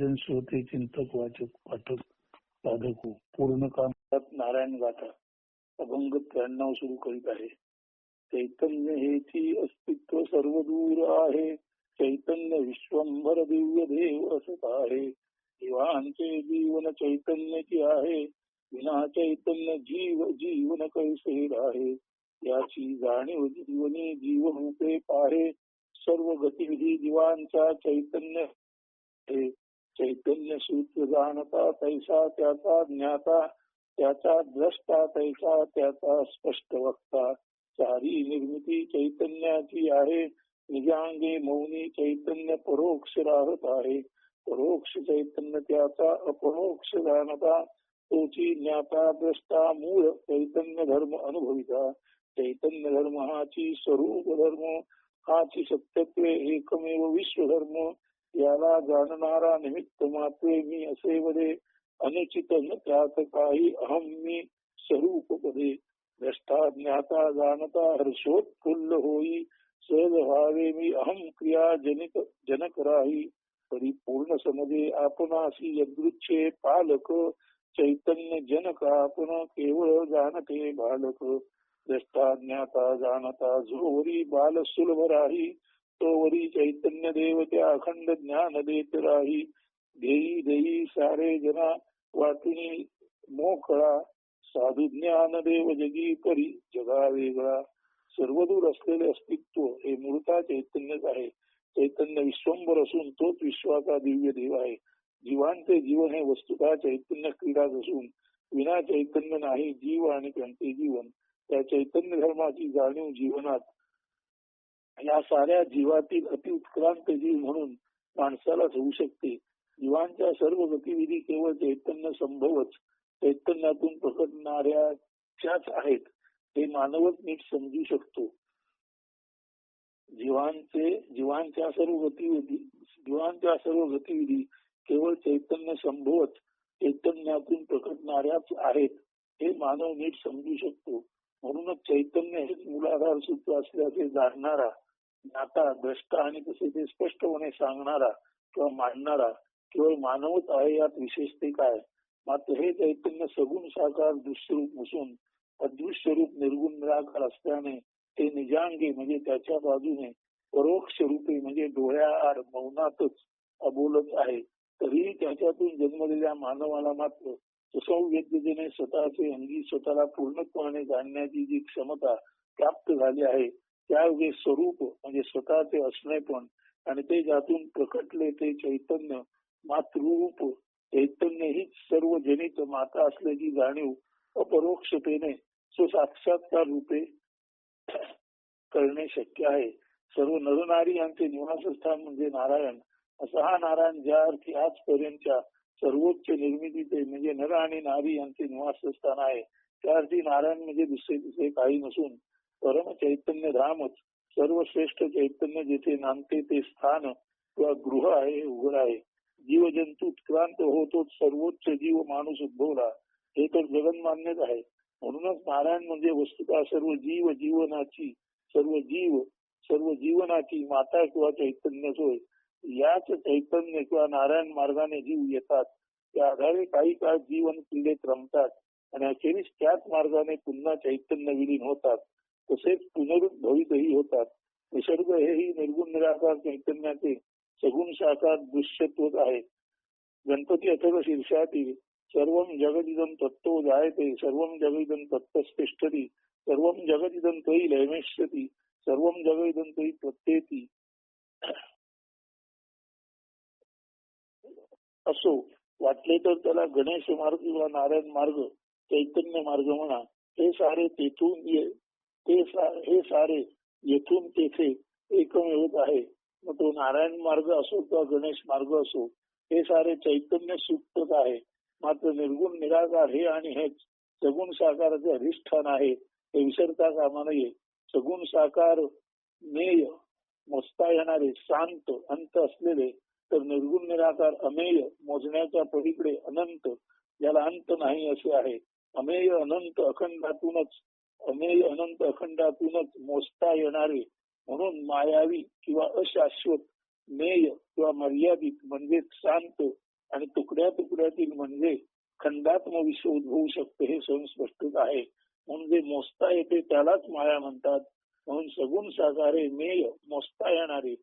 सज्जन श्रोते चिंतक वाचक पाठक साधक हो. पूर्ण कामात नारायण गाथा अभंग त्र्याण्णव सुरू करीत आहे. चैतन्य हेची अस्तित्व सर्व दूर आहे. चैतन्य विश्वंभर दिव्य देव असत आहे. जीवांचे जीवन चैतन्यची आहे. विना चैतन्य जीव जीवन कैसे आहे. याची जाणीव जीवनी जीव रूपे पाहे. सर्व गतिविधी जीवांचा चैतन्य चैतन्य सूत्र जाणता तैसा त्याचा ज्ञाता, त्याचा द्रष्टा तैसा त्याचा स्पष्ट वक्ता. सारी निर्मिती चैतन्याची आहे. निजांगे मौनी चैतन्य परोक्ष राहत आहे. परोक्ष चैतन्य त्याचा अपरोक्ष जाणता. तोची ज्ञाता द्रष्टा मूळ चैतन्य धर्म अनुभविता. चैतन्य धर्म हाची स्वरूप धर्म, हाची सत्यत्वे एकमेव विश्वधर्म याला जाणणारा निमित्त मात्रे मी असे वदे अनुचित न त्यात काही अहम मी स्वरूप पदे द्रष्टा ज्ञाता जाणता हर्षोत्फुल्ल होई. सहज व्हावे मी अहम क्रिया जनित जनक राही. परिपूर्ण समजे आपणाशी यदृच्छे पालक. चैतन्य जनक आपण केवळ जाणते बालक. द्रष्टा ज्ञाता जाणता झोरी बाल सुलभ राही. तोवरी चैतन्य देव त्या अखंड ज्ञान देत राही. देई देई सारे जना वाटणी मोकळा. साधू ज्ञान देव जगी परी जगा वेगळा. सर्वदूर असलेले अस्तित्व हे मूर्ता चैतन्यच आहे. चैतन्य विश्वंभर असून तोच विश्वाचा दिव्य देव आहे. जीवांचे जीवन हे वस्तुता चैतन्य क्रीडाच असून विना चैतन्य नाही जीव आणि त्यांचे जीवन. त्या चैतन्य धर्माची जाणीव जीवनात या साऱ्या जीवातील अतिउत्क्रांत जीव म्हणून माणसालाच होऊ शकते. जीवांच्या सर्व गतिविधी केवळ चैतन्य संभवच. चैतन्यातून प्रकटणाऱ्याच्याच आहेत हे मानवच नीट समजू शकतो. जीवांचे जीवांच्या सर्व गतिविधी जीवांच्या सर्व गतिविधी केवळ चैतन्य संभवच चैतन्यातून प्रकटणाऱ्याच आहेत हे मानव नीट समजू शकतो. म्हणूनच चैतन्य हेच मूलाधार सूत्र असल्याचे जाणणारा ज्ञाता द्रष्टा आणि तसे ते स्पष्टपणे सांगणारा किंवा मांडणारा केवळ मानवच आहे यात विशेषते काय? मात्र हे चैतन्य सगुण साकार दृश्यरूप नसून अदृश्य रूप निर्गुण निराकार असल्याने ते निजांगी म्हणजे त्याच्या बाजूने परोक्ष रूपे म्हणजे डोळ्याआड मौनातच अबोलत आहे. तरीही त्याच्यातून जन्मलेल्या मानवाला मात्र सुसंवेद्यतेने स्वतःचे अंगी स्वतःला पूर्णत्वाने जाणण्याची जी क्षमता प्राप्त झाली आहे त्यायोगे स्वरूप म्हणजे स्वतःचे असणे पण आणि ते ज्यातून प्रकटले ते चैतन्य मातृरूप चैतन्य हीच सर्व जनित माता असल्याची जाणीव अपरोक्षतेने सुसाक्षात्कार रूपे करणे शक्य आहे. सर्व नरनारी यांचे निवासस्थान म्हणजे नारायण. असा हा नारायण ज्या अर्थी आजपर्यंतच्या सर्वोच्च निर्मितीचे म्हणजे नर आणि नारी यांचे निवासस्थान आहे. त्या अर्थी नारायण म्हणजे दुसरे दुसरे काही नसून परम चैतन्य धामच सर्वश्रेष्ठ चैतन्य जिथे नांदते ते स्थान किंवा गृह आहे उघड आहे. जीवजंतू उत्क्रांत होतो सर्वोच्च जीव माणूस उद्भवला. हे तर जगनमान्यच आहे. म्हणूनच नारायण म्हणजे वस्तुता सर्व जीव जीवनाची सर्व जीव सर्व जीवनाची माता किंवा चैतन्यच होय. याच चैतन्य किंवा नारायण मार्गाने जीव येतात. त्या आधारे काही काळ जीवन क्रीडेत रमतात. आणि अखेरीस त्याच मार्गाने पुन्हा चैतन्य विलीन होतात. तसेच पुनरुद्भवितही होतात. निसर्ग हेही निर्गुण निराकार चैतन्याचे सगुण साकार दृश्यत्वच आहे. गणपती अथर्व शीर्षातील सर्व जगदिदम तत्व जायते सर्व जगदिदम तत्वस्तिष्ठती सर्व जगदिदम तई लयमेष्यती सर्व जगदिदम तई प्रत्येती। असो वाटले तर त्याला गणेश मार्ग किंवा नारायण मार्ग चैतन्य मार्ग म्हणा हे सारे तेथून ते हे सारे येथून तेथे एकमेवच आहे. मग तो नारायण मार्ग असो किंवा गणेश मार्ग असो हे सारे चैतन्य सुप्तच आहे. मात्र निर्गुण निराकार हे आणि हेच सगुण साकाराचे अधिष्ठान आहे. हे विसरता कामा नये. सगुण साकार मेय मोजता येणारे शांत अंत असलेले तर निर्गुण निराकार अमेय मोजण्याच्या पलीकडे अनंत ज्याला अंत नाही असे आहे. अमेय अनंत अखंडातूनच अमेय अनंत अखंडातूनच मोजता येणारे म्हणून मायावी किंवा अशाश्वत मेय किंवा मर्यादित म्हणजे शांत आणि तुकड्या तुकड्यातील म्हणजे खंडात्म विश्व उद्भवू शकते हे स्वयंस्पष्टच आहे. म्हणून जे मोजता येते त्यालाच माया म्हणतात. म्हणून सगुण साकारे मेय मोजता येणारे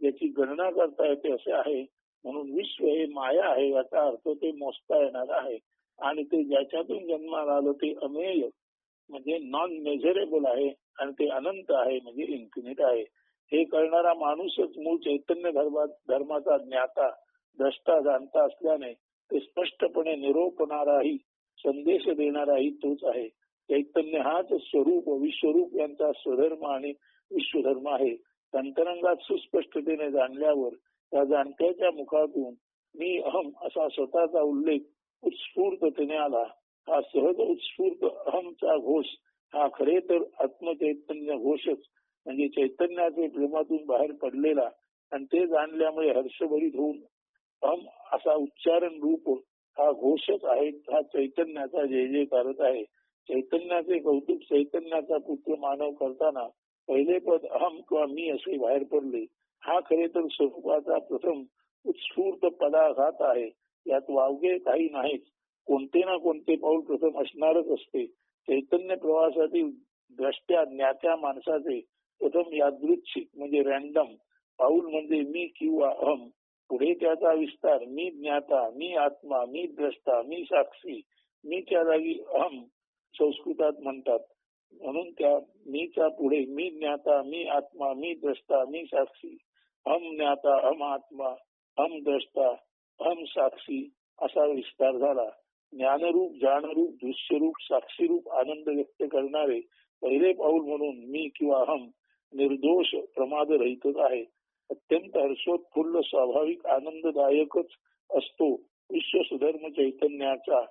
याची गणना करता येते असे आहे. म्हणून विश्व हे माया आहे याचा अर्थ ते मोजता येणार आहे. आणि ते ज्याच्यातून जन्माला आलं ते अमेय म्हणजे नॉन मेजरेबल आहे आणि ते अनंत आहे म्हणजे इन्फिनिट आहे. हे कळणारा माणूसच मूळ चैतन्य धर्माचा ज्ञाता द्रष्टा जाणता असल्याने ते स्पष्टपणे निरोपणाराही संदेश देणाराही तोच आहे. चैतन्य हाच स्वरूप विश्वरूप यांचा स्वधर्म आणि विश्वधर्म आहे. अंतरंगात सुस्पष्टतेने जाणल्यावर त्या जाणत्याच्या मुखातून मी अहम असा स्वतःचा उल्लेख उत्स्फूर्ततेने आला. हा सहज उत्स्फूर्त अहमचा घोष हा खरे तर आत्मचैतन्य घोषच. म्हणजे चैतन्याचे प्रेमातून बाहेर पडलेला आणि ते जाणल्यामुळे हर्षभरीत होऊन अहम असा उच्चारण रूप हा घोषच आहे हा चैतन्याचा जय जयकारच आहे. चैतन्याचे कौतुक चैतन्याचा पुत्र मानव करताना पहिले पद अहम किंवा मी असे बाहेर पडले. हा खरे तर स्वरूपाचा प्रथम उत्स्फूर्त पदाघात आहे. यात वावगे काही नाहीत. कोणते ना कोणते पाऊल प्रथम असणारच असते. चैतन्य प्रवासातील द्रष्ट्या ज्ञात्या माणसाचे प्रथम यादृच्छिक म्हणजे रॅन्डम पाऊल म्हणजे मी किंवा अहम पुढे त्याचा विस्तार मी ज्ञाता मी आत्मा मी द्रष्टा मी साक्षी मीच्या जागी अहम संस्कृतात म्हणतात. म्हणून त्या मीच्या पुढे मी ज्ञाता मी आत्मा मी द्रष्टा मी साक्षी. हम ज्ञाता हम आत्मा हम द्रष्टा हम साक्षी असा विस्तार झाला. ज्ञानरूप जाणरूप दृश्यरूप साक्षीरूप आनंद व्यक्त करणारे पहिले पाऊल म्हणून मी किंवा अहम निर्दोष प्रमाद रहितच आहे. अत्यंत हर्षोत्फुल्ल स्वाभाविक आनंददायकच असतो विश्व सुधर्म चैतन्याचा.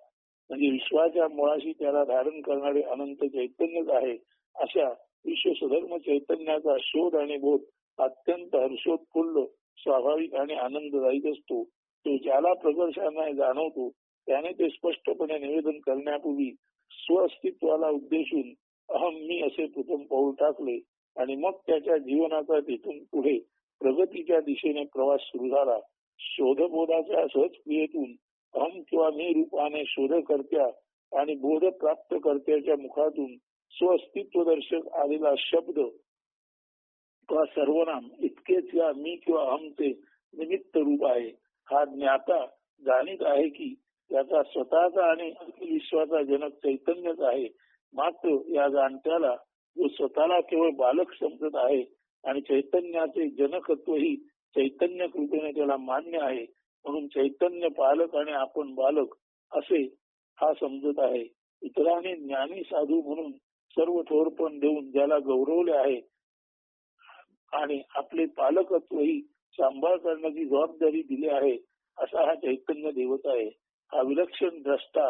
म्हणजे विश्वाच्या मुळाशी त्याला धारण करणारे अनंत चैतन्यच आहे. अशा विश्व सुधर्म चैतन्याचा शोध आणि बोध अत्यंत हर्षोत्फुल्ल स्वाभाविक आणि आनंददायी असतो. तो ज्याला प्रकर्षाने जाणवतो त्याने ते स्पष्टपणे निवेदन करण्यापूर्वी स्वअस्तित्वाला उद्देशून अहम मी असे प्रथम पाऊल टाकले आणि मग त्याच्या जीवनाचा तिथून पुढे प्रगतीच्या दिशेने प्रवास सुरू झाला. शोधबोधाच्या सहजक्रियेतून अहम किंवा मी रूपाने शोधकर्त्या आणि बोध प्राप्त कर्त्याच्या मुखातून स्वअस्तित्व दर्शक आलेला शब्द किंवा सर्वनाम इतकेच या मी किंवा अहमचे निमित्त रूप आहे. हा ज्ञाता जाणीत आहे की त्याचा स्वतःचा आणि अखिल विश्वाचा जनक चैतन्यच आहे. मात्र या जाणत्याला जो स्वतःला केवळ बालक समजत आहे आणि चैतन्याचे जनकत्वही चैतन्य कृपेने त्याला मान्य आहे म्हणून चैतन्य पालक आणि आपण बालक असे हा समजत आहे. इतरांनी ज्ञानी साधू म्हणून सर्व थोरपण देऊन ज्याला गौरवले आहे आणि आपले पालकत्वही सांभाळ करण्याची जबाबदारी दिली आहे असा हा चैतन्य देवत आहे. हा विलक्षण द्रष्टा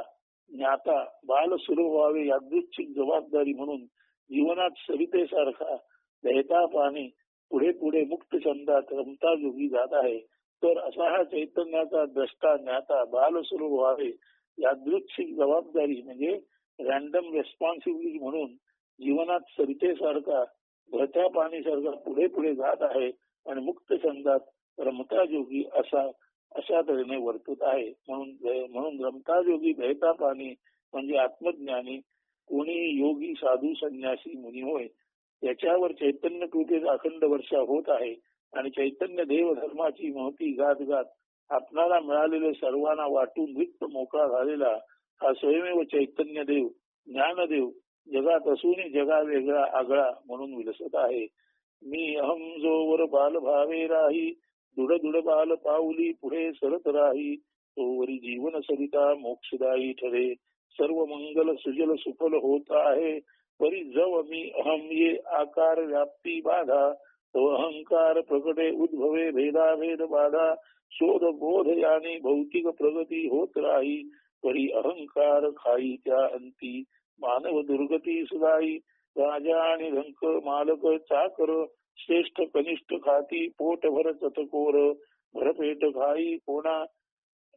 ज्ञाता बाल सुरू व्हावे यादृच्छिक जबाबदारी म्हणून जीवनात सरितेसारखा दहता पाणी पुढे पुढे मुक्त छंदात रमता योगी जात आहे. तर असा हा चैतन्याचा द्रष्टा ज्ञाता बाल सुरू व्हावे यादृच्छिक जबाबदारी म्हणजे रॅन्डम रेस्पॉन्सिबिलिटी म्हणून जीवनात सरितेसारखा बहत्या पाणीसारखा पुढे पुढे जात आहे आणि मुक्त छंदात रमता योगी असा अशा तऱ्हेने वर्तत आहे. म्हणून म्हणून रमता योगी बहता पाणी म्हणजे आत्मज्ञानी कोणी योगी साधू संन्यासी मुनी होय त्याच्यावर चैतन्य कृपेचा अखंड वर्षा होत आहे. आणि चैतन्य देव धर्माची महती गात गात आपणाला मिळालेले सर्वांना वाटून रिक्त मोकळा झालेला हा स्वयमेव चैतन्य देव ज्ञानदेव जगात असूनही जगा वेगळा आगळा म्हणून विलसत आहे. मी अहम जोवर बाल भावे राही दुड दुड बाल पाऊली पुढे सरत राही. तोवरी जीवन सरिता मोक्षदायी ठरे. सर्व मंगल सुजल सुफल होत आहे. परी जव मी अहम ये आकार व्याप्ती बाधा. तो अहंकार प्रकटे उद्भवे भेदाभेद बाधा. शोध बोध याने भौतिक प्रगती होत राही. परी अहंकार खाई त्या अंती. मानव दुर्गती सुदाई राजा आणि धनक मालक चाकर श्रेष्ठ कनिष्ठ खाती पोट भर चतकोर भरपेट खाई कोणा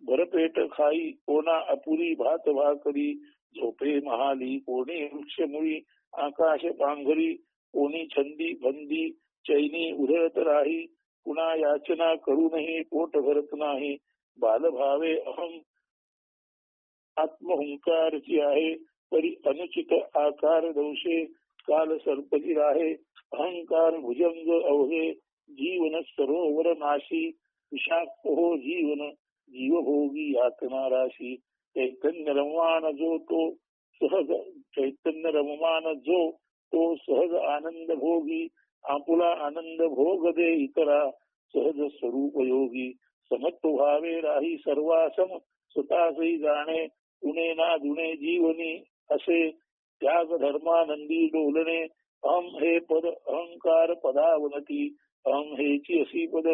भरपेट खाई कोणा अपुरी भात भाकरी झोपे महाली कोणी वृक्षमुळी आकाश पांघरी कोणी छंदी बंदी चैनी उधळत राही पुन्हा याचना करूनही पोट भरत नाही. बालभावे अहम आत्महुंकारची आहे तरी अनुचित आकार दोषे काल सर्पती आहे अहंकार भुजंग अवघे जीवन सरोवर नाशी विषाक्त हो जीवन जीवभोगी यातना राशी चैतन्य रममान जो तो सहज चैतन्य रममान जो तो सहज आनंद भोगी आपुला आनंद भोग दे इतरा, सहज स्वरूप योगी समत्व भावे राही सर्वासम स्वतःही जाणे उणे ना दुणे जीवनी असे त्याग धर्मानंदी डोलणे अहम हे पद अहंकार पदावनती अहम हेची अशी पद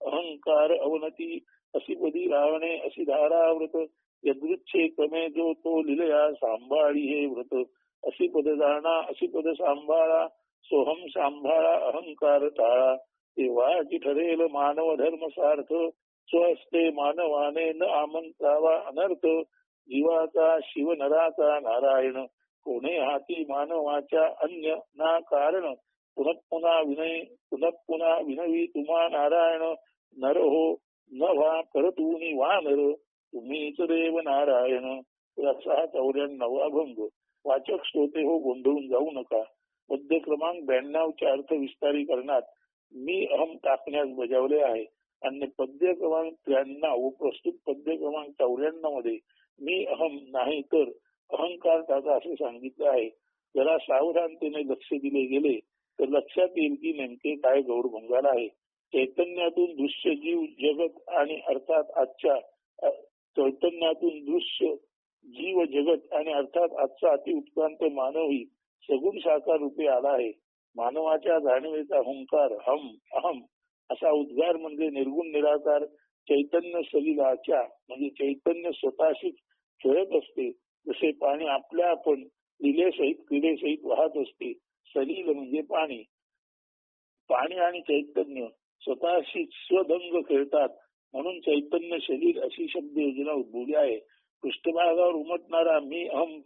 अहंकार अवनती अशी पदी रावणे अशी धाराव्रत यदृच्छे क्रमे जो तो लिलया सांभाळी हे व्रत. अशी पद जाणा अशी पद सांभाळा सोहम सांभाळा अहंकार टाळा. तेव्हाची ठरेल मानव धर्म सार्थ स्वस्ते मानवाने न आमंत्रावा अनर्थ जीवाचा शिव नराचा नारायण. कोणे हाती मानवाच्या अन्य ना कारण. पुनः विनय पुनः विनवी तुम्हा नारायण. नर हो न व्हा करतुनी वा नर तुम्हीच देव नारायण. असा चौऱ्याण्णवा भंग वाचक श्रोते हो गोंधळून जाऊ नका. पद्य क्रमांक ब्याण्णवच्या अर्थ विस्तारीकरणात मी अहम टाकण्यास बजावले आहे. आणि पद्य क्रमांक त्र्याण्णव प्रस्तुत पद्य क्रमांक चौऱ्याण्णवमध्ये मी अहम नाही तर अहंकार दादा असे सांगितलं आहे. जरा सावधानतेने लक्ष दिले गेले तर लक्षात येईल की नेमके काय गौरभंगार आहे. चैतन्यातून दृश्य जीव जगत आणि अर्थात आजच्या चैतन्यातून दृश्य जीव जगत आणि अर्थात आजचा अतिउत्क्रांत मानवही सगुण साकार रूपे आला आहे. मानवाच्या जाणीवेचा हुंकार हम अहम असा उद्गार म्हणजे निर्गुण निराकार चैतन्य सलिलाच्या म्हणजे चैतन्य स्वतःशीच खेळत असते. जसे पाणी आपल्या आपण लिलेसहित क्रीडेसहित वाहत असते सलील म्हणजे पाणी. पाणी आणि चैतन्य स्वतःशी स्वदंग खेळतात. म्हणून चैतन्य शरीर अशी शब्द योजना उद्भवली आहे. पृष्ठभागावर उमटणारा मी अहम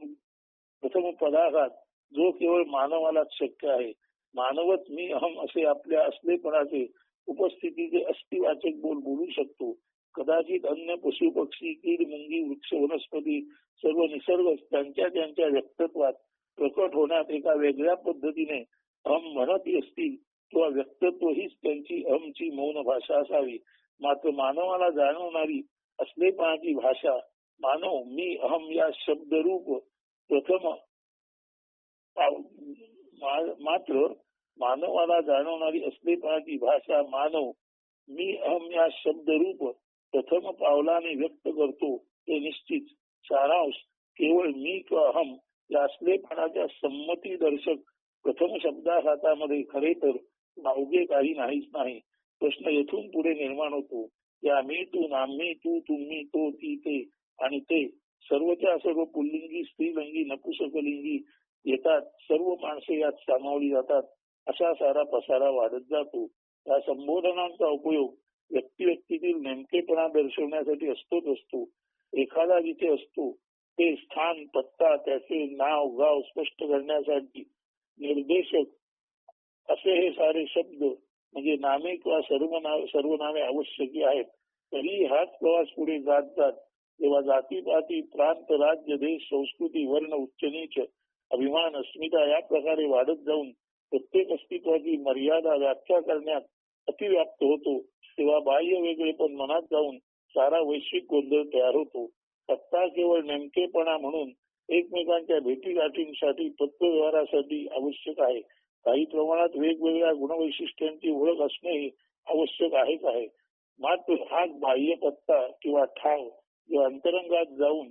प्रथम पदार्थात जो केवळ मानवालाच शक्य आहे. मानवच मी अहम असे आपल्या असलेपणाचे उपस्थितीचे अस्थिवाचक बोल बोलू शकतो. कदाचित अन्य पशु पक्षी कीड मुंगी वृक्ष वनस्पती सर्व निसर्ग त्यांच्या त्यांच्या व्यक्तत्वात प्रकट होण्यात एका वेगळ्या पद्धतीने अहम म्हणत असतील किंवा व्यक्तत्व हीच त्यांची अहमची मौन भाषा असावी. मात्र मानवाला जाणवणारी असलेपणाची भाषा मानव मी अहम या शब्दरूप प्रथम मात्र मानवाला जाणवणारी असलेपणाची भाषा मानव मी अहम या शब्दरूप प्रथम पावलाने व्यक्त करतो ते निश्चित. सारांश केवळ मी किंवा अहम? या असलेपणाच्या संमती दर्शक प्रथम शब्दाघातामध्ये खरे तर नावगे काही नाहीच नाही. प्रश्न येथून पुढे निर्माण होतो. या मी तू आम्ही तू तुम्ही तो ती ते आणि ते सर्वच्या सर्व पुल्लिंगी स्त्रीलिंगी नपुसकलिंगी येतात. सर्व माणसे यात सामावली जातात. असा सारा पसारा वाढत जातो. या संबोधनांचा उपयोग व्यक्ती व्यक्तीतील नेमकेपणा दर्शवण्यासाठी असतोच असतो. एखादा जिथे असतो, ते स्थान, पत्ता, त्याचे नाव, गाव स्पष्ट करण्यासाठी निर्देशक असे हे सारे शब्द, म्हणजे नामे किंवा सर्वनाव सर्वनामे आवश्यकी आहेत. तरी हाच प्रवास पुढे जात जात तेव्हा जातीपाती, प्रांत, राज्य, देश, संस्कृती, वर्ण, उच्च नीच, अभिमान, अस्मिता या प्रकारे वाढत जाऊन प्रत्येक अस्तित्वाची मर्यादा व्याख्या करण्यात अतिव्याप्त होतो. किंवा बाह्य वेगळेपण मनात जाऊन सारा वैश्विक गोंधळ तयार होतो. सत्ता केवळ नेमकेपणा म्हणून एकमेकांच्या भेटीगाठींसाठी पत्रव्यवहारासाठी आवश्यक आहे. काही प्रमाणात वेगवेगळ्या गुणवैशिष्ट्यांची ओळख असणे आवश्यक आहेच आहे. मात्र हा बाह्य पत्ता किंवा ठाव किंवा अंतरंगात जाऊन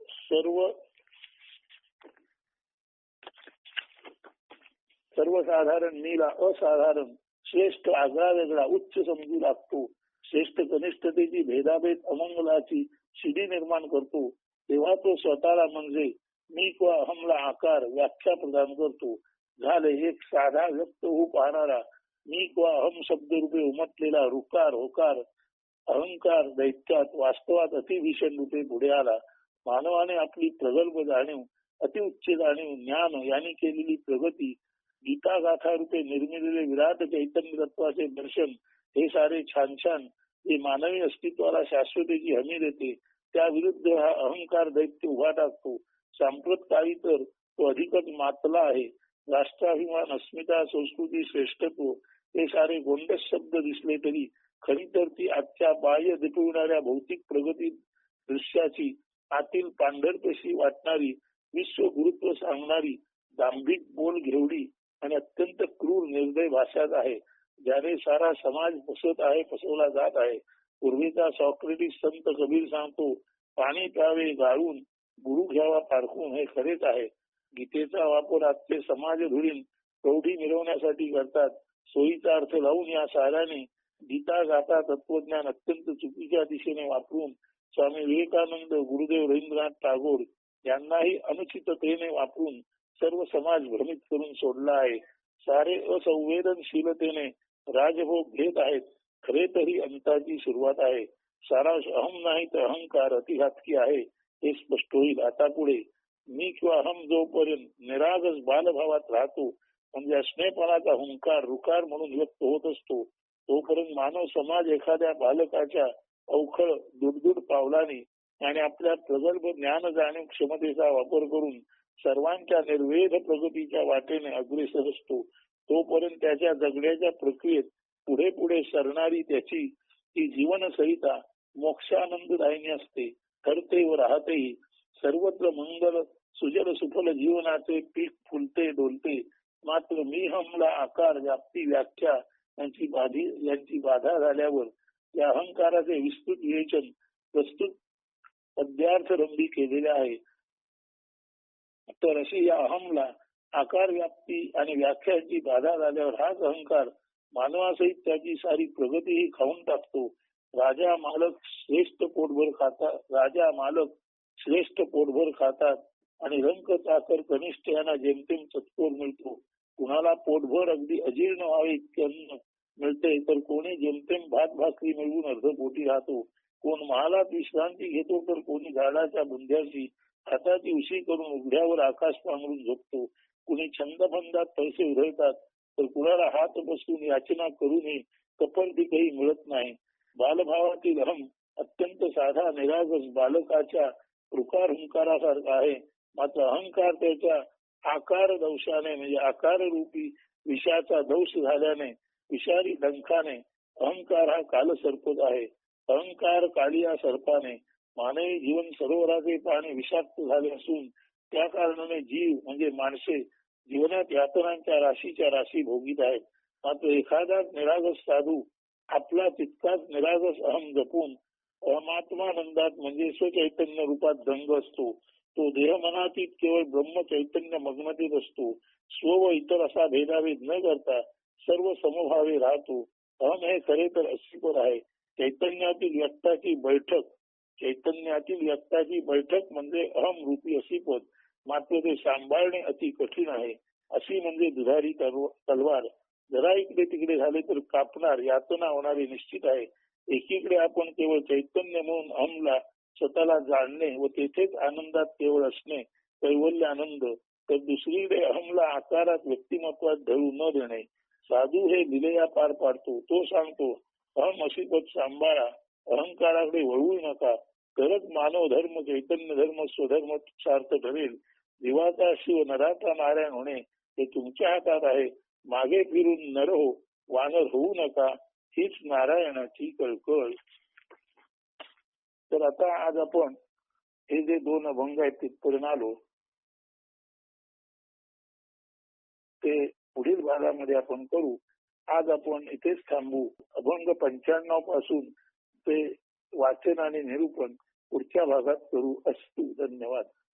सर्व सर्वसाधारण मीला असाधारण श्रेष्ठ आगळा वेगळा उच्च समजू लागतो. श्रेष्ठ कनिष्ठतेची भेदाभेद अमंगलाची शिडी निर्माण करतो. तेव्हा तो स्वतःला म्हणजे मी किंवा अहमला आकार व्याख्या प्रदान करतो. झाले एक साधा व्यक्त होऊ पाहणारा मी किंवा अहम शब्द रूपे उमटलेला रुकार होकार अहंकार दैत्यात वास्तवात अतिभीषण रूपे पुढे आला. मानवाने आपली प्रगल्भ जाणीव अतिउच्च जाणीव ज्ञान यांनी केलेली प्रगती गीता गाथांचे निर्मिलेले विराट चैतन्य तत्वाचे दर्शन हे सारे छान छान जे मानवी अस्तित्वाला शाश्वतेची हमी देते त्या विरुद्ध हा अहंकार दैत्य उभा टाकतो. सांप्रत काळी तर तो अधिकच मातला आहे. राष्ट्राभिमान अस्मिता संस्कृती श्रेष्ठत्व हे सारे गोंडस शब्द दिसले तरी खरी तर ती आजच्या बाह्य दिपविणाऱ्या भौतिक प्रगती दृश्याची आतील पांढरपेशी वाटणारी विश्व गुरुत्व सांगणारी दांभिक बोल घेवडी आणि अत्यंत क्रूर निर्दय भाषाच आहे ज्याने सारा समाज फसवत आहे फसवला जात आहे. पूर्वीचा सॉक्रेटिस संत कबीर सांगतो पाणी प्यावे गाळून गुरु घ्यावा पारखून हे खरेच आहे. गीतेचा वापर आजचे समाज धुळीन प्रौढी मिळवण्यासाठी करतात. सोयीचा अर्थ लावून या साऱ्याने गीता गाता तत्वज्ञान अत्यंत चुकीच्या दिशेने वापरून स्वामी विवेकानंद गुरुदेव रवींद्रनाथ टागोर यांनाही अनुचिततेने वापरून सर्व समाज भ्रमित करून सोडला आहे. सारे असंवेदनशीलतेने राजभोग घेत आहेत. खरे तरी अंताची सुरुवात आहे. सारांश अहम नाही तर अहंकार अतिघातकी आहे हे स्पष्ट होईल. आता पुढे मी किंवा अहम जोपर्यंत निरागस बालभावात राहतो म्हणजे स्नेहपणाचा हुंकार रुकार म्हणून व्यक्त होत असतो तोपर्यंत मानव समाज एखाद्या बालकाच्या अवखळ दुडदुड पावलाने आणि आपल्या प्रगल्भ ज्ञान जाणीव क्षमतेचा वापर करून सर्वांच्या निर्वेध प्रगतीच्या वाटेने अग्रेसर असतो. तोपर्यंत त्याच्या जगण्याच्या प्रक्रियेत पुढे पुढे सरणारी त्याची ती जीवनसहिता मोक्षानंददायिनी असते. करते व राहतेही सर्वत्र मंगल सुजल सुफल जीवनाचे पीक फुलते डोलते. मात्र मी हमला आकार व्याप्ती व्याख्या यांची बाधी यांची बाधा झाल्यावर या अहंकाराचे विस्तृत विवेचन प्रस्तुत पद्यार्थ रंभी केलेले आहे. तर अशी या अहमला आकार व्याप्ती आणि व्याख्याची बाधा झाल्यावर हाच अहंकार मानवासहित त्याची सारी प्रगतीही खाऊन टाकतो. राजा मालक श्रेष्ठ पोटभर खातात राजा मालक श्रेष्ठ पोटभर खातात आणि रंक चाकर कनिष्ठ यांना जेमतेम चतकोर मिळतो. कुणाला पोटभर अगदी अजीर्ण व्हावे इतके अन्न मिळते तर कोणी जेमतेम भात भाकरी मिळवून अर्धपोटी राहतो. कोण महालात विश्रांती घेतो तर कोणी झाडाच्या बुंध्याशी हाताची उशी करून उघड्यावर आकाश पांघरून झोपतो. कुणी छंदफंदात पैसे उधळतात तर कुणाला हात बसून याचना करूनही कपरती काही मिळत नाही. बालभावातील अहम अत्यंत साधा निरागस बालकाच्या रुकार हुंकारासारखा आहे. मात्र अहंकार त्याच्या आकार दंशाने म्हणजे आकार रूपी विषाचा दंश झाल्याने विषारी डंखाने अहंकार हा कालसर्पच आहे. अहंकार कालिया सर्पाने मानवी जीवन सरोवराचे पाणी विषाक्त झाले असून त्या कारणाने जीव म्हणजे माणसे जीवनात यातनांच्या राशीच्या राशी भोगीत आहेत. मात्र एखादा निरागस साधू आपला तितकाच निरागस अहम जपून अहमात्मानंदात म्हणजे स्वचैतन्य रूपात दंग असतो. तो देह मनातीत केवळ ब्रह्म चैतन्य मग्नतेत असतो. स्व व इतर असा भेदाभेद न करता सर्व समभावे राहतो. अहम हे खरे तर अस्तित्व आहे. चैतन्यातील व्यक्ताची बैठक चैतन्यातील व्यक्ताची बैठक म्हणजे अहम रूपी अस्तित्व मात्र ते सांभाळणे अति कठीण आहे. अशी म्हणजे दुधारी तलवार. जरा इकडे तिकडे झाले तर कापणार यातना होणारी निश्चित आहे. एकीकडे आपण केवळ चैतन्य म्हणून अहमला स्वतःला जाणणे व तेथेच आनंदात केवळ असणे कैवल्य आनंद तर दुसरीकडे अहमला आकारात व्यक्तिमत्वात ढळू न देणे. साधू हे लिलया पार पाडतो तो सांगतो अहम अशी पद सांभाळा अहंकाराकडे वळवू नका. तरच मानव धर्म चैतन्य धर्म स्वधर्म सार्थ ठरेल. जीवाचा शिव नराचा नारायण होणे हे तुमच्या हातात आहे. मागे फिरून नर हो वानर होऊ नका. हीच नारायणाची कळकळ. तर आता आज आपण हे जे दोन अभंग आहेत तिथपर्यंत आलो ते पुढील भागामध्ये आपण करू. आज आपण इथेच थांबू. अभंग पंच्याण्णवपासून ते वाचन आणि निरूपण पुढच्या भागात करू असतो. धन्यवाद.